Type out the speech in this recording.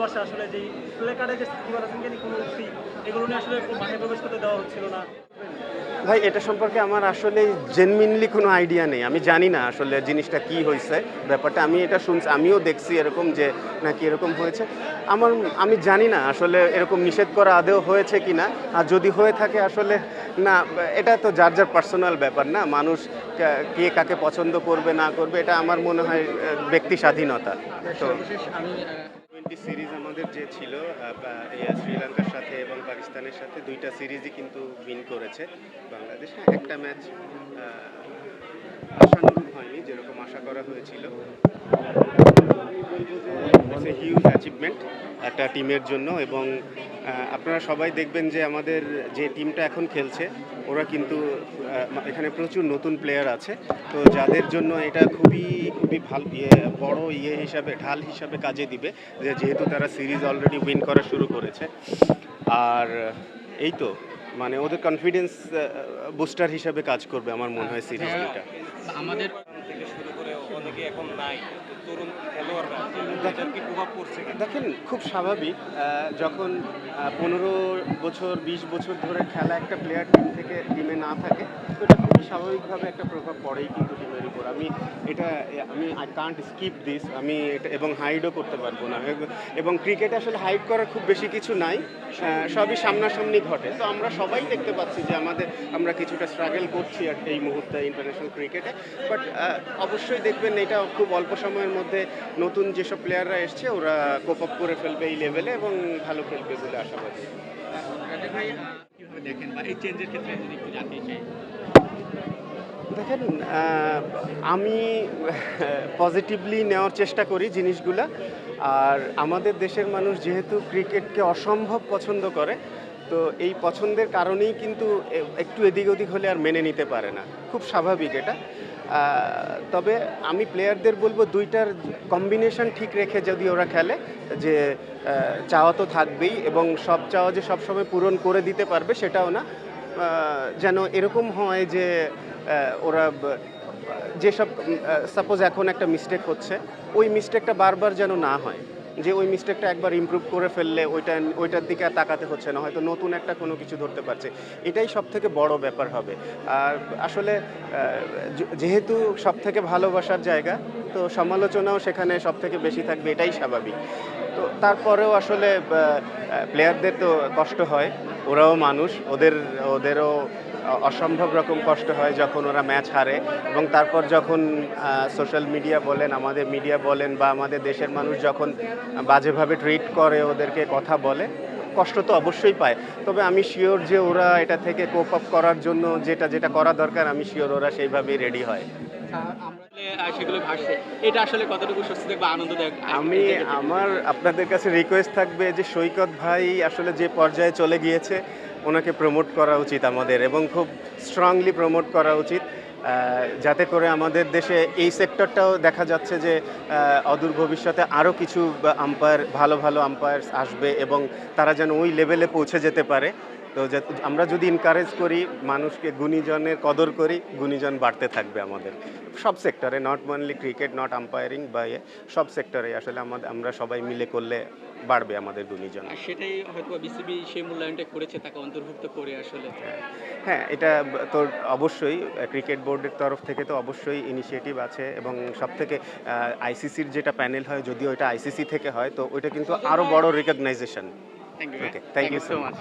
ভালোবাসা আসলে যেই প্লে কার্ডে যে হাসানকে কোনো উক্তি? এগুলো নিয়ে আসলে মাঠে প্রবেশ করতে দেওয়া হচ্ছিল না। ভাই এটা সম্পর্কে আমার আসলে জেনুইনলি কোনো আইডিয়া নেই। আমি জানি না আসলে জিনিসটা কি হয়েছে। ব্যাপারটা আমি এটা শুনছি আমিও দেখছি এরকম যে নাকি এরকম হয়েছে। আমার আমি জানি না আসলে এরকম নিষেধ করা আদেও হয়েছে কি না। আর যদি হয়ে থাকে আসলে না এটা তো যার যার পার্সোনাল ব্যাপার না। মানুষ কে কাকে পছন্দ করবে না করবে এটা আমার মনে হয় ব্যক্তি স্বাধীনতা। তো আমি টোয়েন্টি সিরিজ আমাদের যে ছিল শ্রীলঙ্কার সাথে এবং পাকিস্তানের সাথে দুইটা সিরিজই কিন্তু উইন করেছে বাংলাদেশ। হ্যাঁ, একটা ম্যাচ আশানুরূপ হয়নি যেরকম আশা করা হয়েছিল। হিউজ অ্যাচিভমেন্ট একটা টিমের জন্য এবং আপনারা সবাই দেখবেন যে আমাদের যে টিমটা এখন খেলছে ওরা কিন্তু এখানে প্রচুর নতুন প্লেয়ার আছে। তো যাদের জন্য এটা খুবই খুবই ভালো ইয়ে বড় ইয়ে হিসাবে ঢাল হিসাবে কাজে দিবে যে যেহেতু তারা সিরিজ অলরেডি উইন করা শুরু করেছে। আর এই তো মানে ওদের কনফিডেন্স বুস্টার হিসাবে কাজ করবে আমার মনে হয় সিরিজ দুইটা। আমাদের অনেকে এখন নাই তরুণ খেলোয়াড়রা এটার কি প্রভাব পড়ছে দেখেন খুব স্বাভাবিক যখন পনেরো বছর বিশ বছর ধরে খেলা একটা প্লেয়ার টিম থেকে টিমে না থাকে তো এটা খুবই স্বাভাবিকভাবে একটা প্রভাব পড়েই কিন্তু টিমের উপর। আমি এটা আমি আই কান্ট স্কিপ দিস আমি এটা এবং হাইডও করতে পারব না। এবং ক্রিকেটে আসলে হাইড করার খুব বেশি কিছু নাই। সবই সামনাসামনি ঘটে। তো আমরা সবাই দেখতে পাচ্ছি যে আমাদের, আমরা কিছুটা স্ট্রাগল করছি আর এই মুহূর্তে ইন্টারন্যাশনাল ক্রিকেটে বাট অবশ্যই দেখবেন এটা খুব অল্প সময়ের মধ্যে নতুন যেসব প্লেয়াররা এসছে, ওরা কোপ আপ করে ফেলবে এই লেভেলে এবং ভালো খেলবে বলে আশাবাদী দেখেন বা এই চেঞ্জের ক্ষেত্রে যদি একটু জানতে চাই? দেখেন আমি পজিটিভলি নেওয়ার চেষ্টা করি জিনিসগুলা। আর আমাদের দেশের মানুষ যেহেতু ক্রিকেটকে অসম্ভব পছন্দ করে, তো এই পছন্দের কারণেই কিন্তু একটু এদিক ওদিক হলে আর মেনে নিতে পারে না। খুব স্বাভাবিক এটা। তবে আমি প্লেয়ারদের বলব, দুইটার কম্বিনেশন ঠিক রেখে যদি ওরা খেলে, যে চাওয়া তো থাকবেই এবং সব চাওয়া যে সবসময় পূরণ করে দিতে পারবে সেটাও না। যেন এরকম হয় যে ওরা যেসব সাপোজ এখন একটা মিস্টেক হচ্ছে, ওই মিস্টেকটা বারবার যেন না হয়। যে ওই মিস্টেকটা একবার ইমপ্রুভ করে ফেললে ওইটা, ওইটার দিকে আর তাকাতে হচ্ছে না, হয়তো নতুন একটা কোনো কিছু ধরতে পারছে। এটাই সব থেকে বড় ব্যাপার হবে। আর আসলে যেহেতু সব থেকে ভালোবাসার জায়গা, তো সমালোচনাও সেখানে সব থেকে বেশি থাকবে, এটাই স্বাভাবিক। তো তারপরেও আসলে প্লেয়ারদের তো কষ্ট হয়, ওরাও মানুষ, ওদের, ওদেরও অসম্ভব রকম কষ্ট হয় যখন ওরা ম্যাচ হারে এবং তারপর যখন সোশ্যাল মিডিয়া বলেন, আমাদের মিডিয়া বলেন বা আমাদের দেশের মানুষ যখন বাজেভাবে ট্রিট করে ওদেরকে কথা বলে, কষ্ট তো অবশ্যই পায়। তবে আমি শিওর যে ওরা এটা থেকে কোপ আপ করার জন্য যেটা যেটা করা দরকার, আমি শিওর ওরা সেইভাবেই রেডি হয়। সেগুলো ভাসছে এটা আসলে কতটুকু স্বস্তিদায়ক বা আনন্দদায়ক? আমি আমার আপনাদের কাছে রিকোয়েস্ট থাকবে যে সৈকত ভাই আসলে যে পর্যায়ে চলে গিয়েছে ওনাকে প্রমোট করা উচিত আমাদের এবং খুব স্ট্রংলি প্রমোট করা উচিত যাতে করে আমাদের দেশে এই সেক্টরটাও দেখা যাচ্ছে যে অদূর ভবিষ্যতে আরও কিছু আম্পায়ার ভালো ভালো আম্পায়ার্স আসবে এবং তারা যেন ওই লেভেলে পৌঁছে যেতে পারে। তো আমরা যদি ইনকারেজ করি মানুষকে গুণীজনের কদর করি গুণীজন বাড়তে থাকবে আমাদের। সব সেক্টরে not only cricket not umpiring বা ইয়ে সব সেক্টরে আসলে আমাদের আমরা সবাই মিলে করলে বাড়বে আমাদের গুণীজন। সেটাই হয়তো বিসিবি সেই মূল্যায়নটা করেছে তাকে অন্তর্ভুক্ত করে আসলে। হ্যাঁ এটা ব- তো অবশ্যই ক্রিকেট বোর্ডের তরফ থেকে তো অবশ্যই ইনিশিয়েটিভ আছে এবং সব থেকে আইসিসির যেটা প্যানেল হয় যদিও এটা আইসিসি থেকে হয় তো ওইটা কিন্তু আরও বড় recognization thank you okay thank you so much